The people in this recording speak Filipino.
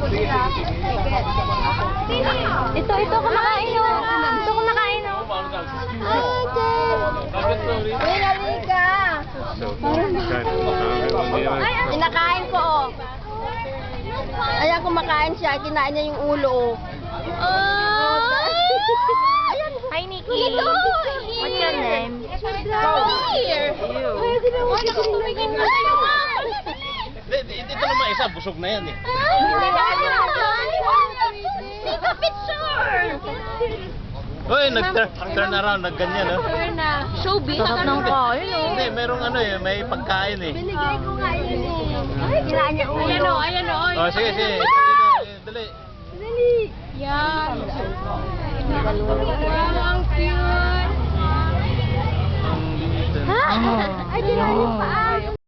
Ito, ito, kumakain oh. Ito, kumakain oh. Halika. Ay, ah. Kinakain ko, oh. Ayan, kumakain siya. Kinain niya yung ulo, oh. Hi, Nikki. What's your name? Here. Ito naman isa, busog na yan eh. Take Uy, nag-turn around, nagganyan oh. Showbiz? Sarap ng kain, oh. Hindi, merong ano eh, may pagkain eh. Binigay ko nga yun, eh. Kinain niya ulo. Ayan, oh, ayan, oh. Oh, sige, sige. Dali, dali. Dali. Yan. Wow, ang cute. Ang. Ha? Ay, kinain yung paa.